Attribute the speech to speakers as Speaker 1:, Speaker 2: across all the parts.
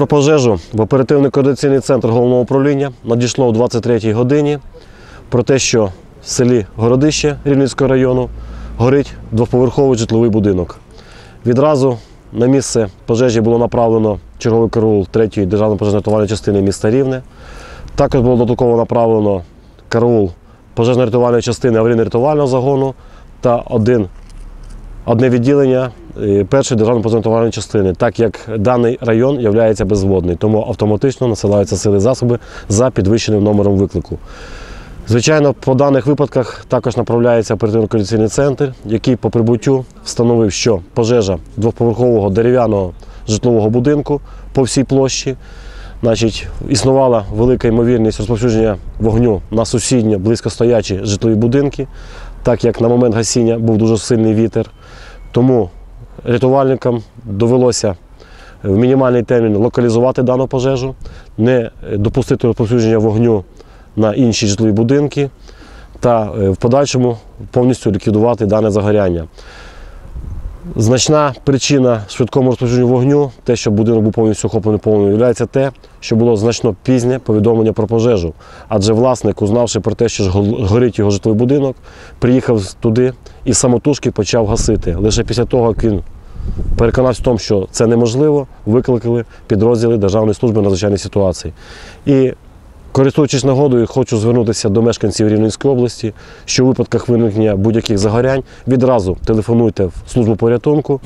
Speaker 1: про пожежу в оперативний координаційний центр головного управління надійшло о 23-й годині про те, що в селі Городище Рівненського району горить двоповерховий житловий будинок. Відразу на місце пожежі було направлено черговий караул 3-ї державної пожежно-рятувальної частини міста Рівне. Також було додатково направлено караул пожежно-рятувальної частини аварійно-рятувального загону та один одне відділення першої державної позитивної частини, так як даний район є безводний, тому автоматично насилаються сили засоби за підвищеним номером виклику. Звичайно, по даних випадках також направляється оперативно-координаційний центр, який по прибуттю встановив, що пожежа двоповерхового дерев'яного житлового будинку по всій площі. Значить, існувала велика ймовірність розповсюдження вогню на сусідні близькостоячі житлові будинки, так як на момент гасіння був дуже сильний вітер. Тому рятувальникам довелося в мінімальний термін локалізувати дану пожежу, не допустити розповсюдження вогню на інші житлові будинки та е, в подальшому повністю ліквідувати дане загоряння. Значна причина швидкому розповсюдженню вогню, те, що будинок був повністю охоплений повністю, є те, що було значно пізнє повідомлення про пожежу. Адже власник, узнавши про те, що горить його житловий будинок, приїхав туди і самотужки почав гасити. Лише після того, як він переконався в тому, що це неможливо, викликали підрозділи Державної служби надзвичайних ситуацій. І Користуючись нагодою, хочу звернутися до мешканців Рівненської області, що у випадках виникнення будь-яких загорянь відразу телефонуйте в службу порятунку,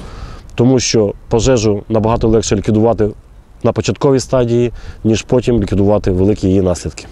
Speaker 1: тому що пожежу набагато легше ліквідувати на початковій стадії, ніж потім ліквідувати великі її наслідки.